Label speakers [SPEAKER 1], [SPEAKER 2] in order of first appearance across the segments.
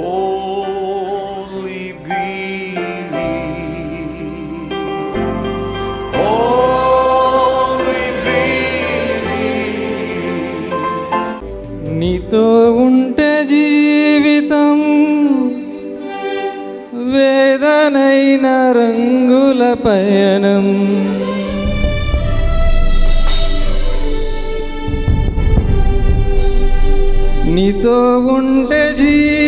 [SPEAKER 1] Only believe. Only believe.
[SPEAKER 2] నీతో ఉంటే జీవితం వేదనైన రంగుల పయనం నీతో ఉంటే జీవితం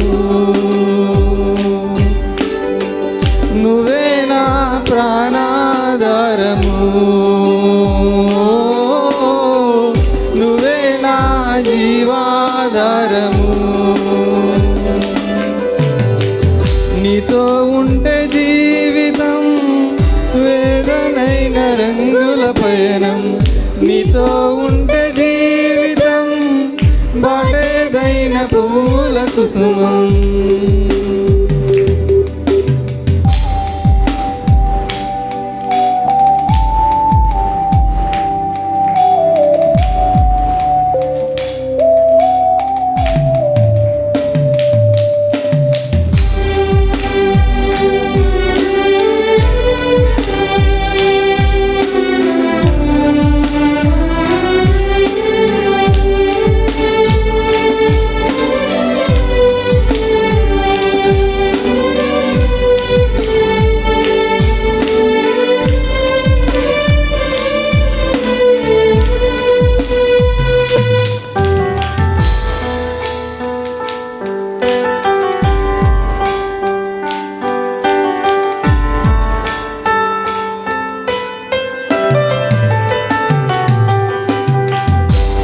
[SPEAKER 2] జీవాధారము నువ్వే నా ప్రాణాధారము. నువ్వే నా జీవాధారము. నీతో ఉంటే పూల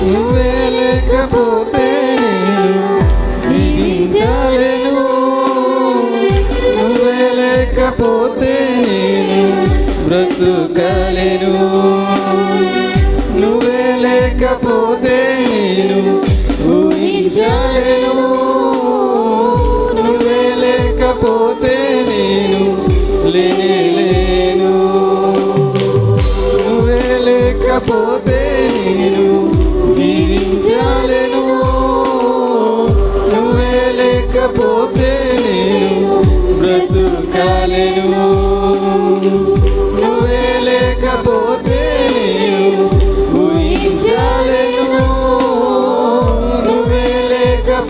[SPEAKER 2] నువ్వే లేకపోతే జీవించలేను. నువ్వే లేకపోతే బ్రతుకలేను. నువ్వే లేకపోతే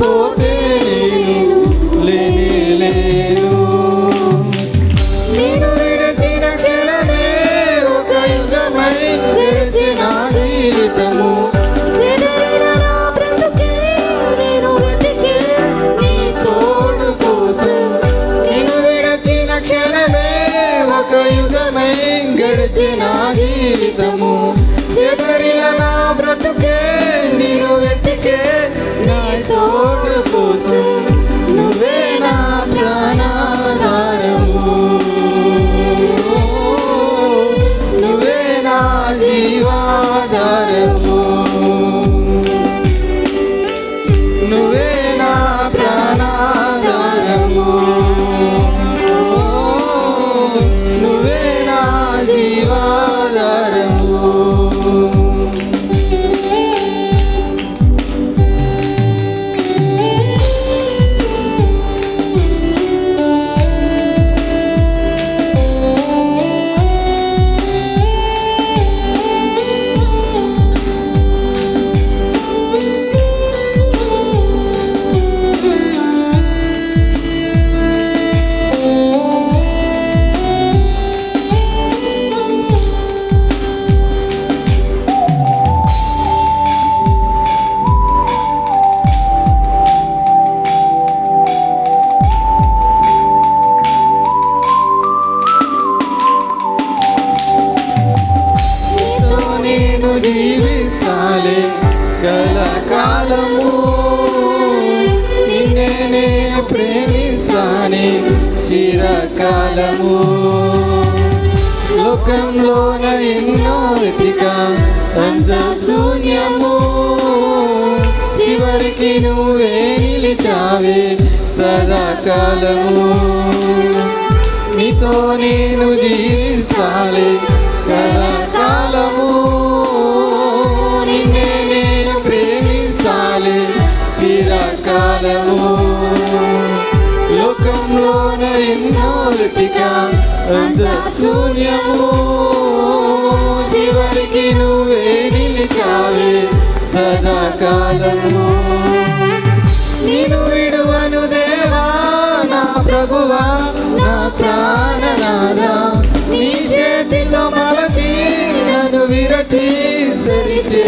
[SPEAKER 2] లేకపోతే జీవిస్తాలే కలకాలము. నిన్నే నేను ప్రేమిస్తానే చిరకాలము. లోకంలోన ఎన్నో వెతిక అంత శూన్యము చివరికి నువ్వే నిలిచావే సదాకాలము. నీతో నేను జీవిస్తాలే కళాకాలము జీవితం అంత శూన్యము చివరికి నువ్వే నిలిచావే సదాకాలము. నేను విడువను దేవా నా ప్రభువా నా ప్రాణనాదా నీ చేతిలో మలచి నన్ను విరచి సరిచే